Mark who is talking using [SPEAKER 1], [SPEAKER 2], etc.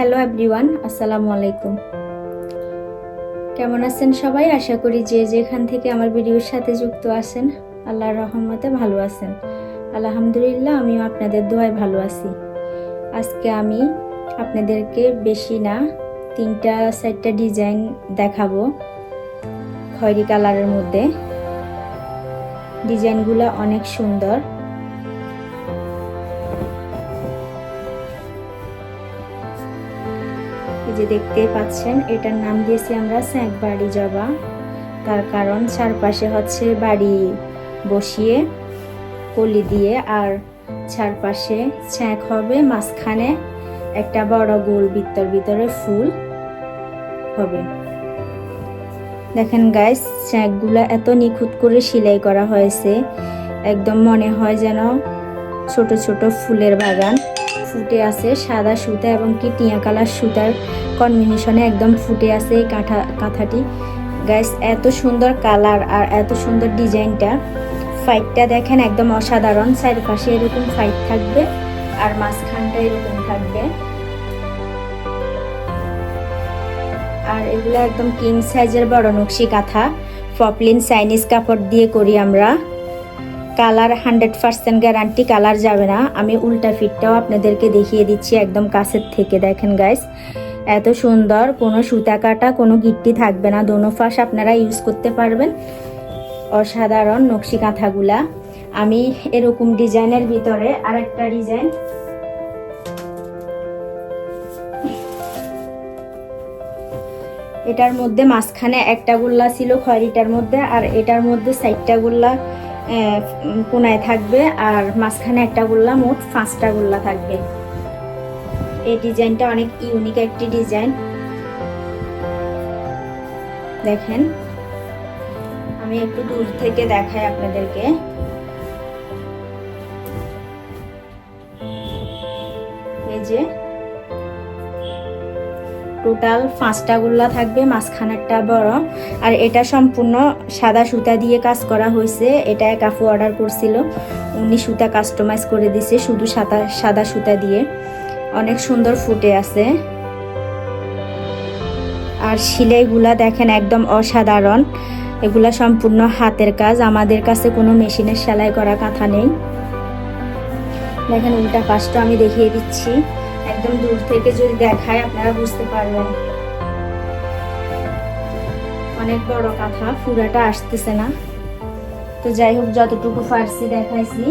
[SPEAKER 1] Hello everyone আসসালামু আলাইকুম কেমন আছেন সবাই? আশা করি যে যেখান থেকে আমার ভিডিওর সাথে যুক্ত আছেন, আল্লাহর রহমতে ভালো আছেন। আলহামদুলিল্লাহ, আমিও আপনাদের দোয়ায় ভালো আছি। আজকে আমি আপনাদেরকে বেশি না, তিনটা, চারটা ডিজাইন দেখাবো খয়েরি কালারের মধ্যে। ডিজাইনগুলো অনেক সুন্দর। যে দেখতে পাচ্ছেন, এটার নাম দিয়েছি আমরা স্যাঁক বাড়ি জবা। তার কারণ চারপাশে হচ্ছে বাড়ি বসিয়ে কলি দিয়ে, আর চারপাশে ছ্যাঁক হবে, মাঝখানে একটা বড় গোল বৃত্তর ভিতরে ফুল হবে। দেখেন গাইস ছ্যাঁকগুলো এত নিখুঁত করে সেলাই করা হয়েছে, একদম মনে হয় যেন ছোট ছোট ফুলের বাগান। ফুটে আছে, সাদা সুতা এবং কি টিয়া কালার সুতার কম্বিনেশনে একদম ফুটে আছে এই কাঁথা, কাঁথাটি। গাইস এত সুন্দর কালার আর এত সুন্দর ডিজাইনটা। ফাইটটা দেখেন একদম অসাধারণ। চারিপাশে এরকম ফাইট থাকবে আর মাঝখানটা এরকম থাকবে। আর এগুলো একদম কিং সাইজের বড় নকশি কাঁথা। পপলিন চাইনিজ কাপড় দিয়ে করি আমরা। Colour hundred percent guarantee colour যাবে না। আমি উল্টা ফিটটাও আপনাদেরকে দেখিয়ে দিচ্ছি একদম কাছের থেকে, দেখেন গাইস এত সুন্দর, কোনো সুতা কাটা, কোনো গিট্টি থাকবে না। দোনো ফাঁস আপনারা ইউজ করতে পারবেন। অসাধারণ নকশি কাঁথাগুলা। আমি এরকম ডিজাইনের ভিতরে আরেকটা ডিজাইন। এটার মধ্যে মাঝখানে একটা গোল্লা ছিল খয়রিটার মধ্যে, আর এটার মধ্যে সাইডটা গোল্লা কোনায় থাকবে আর মাঝখানে একটা গোল্লা, মোট পাঁচটা গোল্লা থাকবে। এই ডিজাইনটা অনেক ইউনিক একটি ডিজাইন। দেখেন, আমি একটু দূর থেকে দেখাই আপনাদেরকে। এই যে টোটাল পাঁচটা গোল্লা থাকবে, মাঝখানেরটা বড় আর এটা সম্পূর্ণ সাদা সুতা দিয়ে কাজ করা হয়েছে, এটা এক আপু অর্ডার করছিল। উনি সুতা কাস্টমাইজ করে দিছে, শুধু সাদা সাদা সুতা দিয়ে। অনেক সুন্দর ফুটে আছে। আর সিলাইগুলা দেখেন একদম অসাধারণ। এগুলা সম্পূর্ণ হাতের কাজ, আমাদের কাছে কোনো মেশিনের সেলাই করা কাঁথা নেই। দেখেন উল্টা পাশটা আমি দেখিয়ে দিচ্ছি। একদম দূর থেকে যদি দেখায়, আপনারা বুঝতে পারবেন। অনেক বড় কাঁথা, ফুরাটা আসতেছে না। তো যাই হোক, যতটুকু ফার্সি দেখাইছি।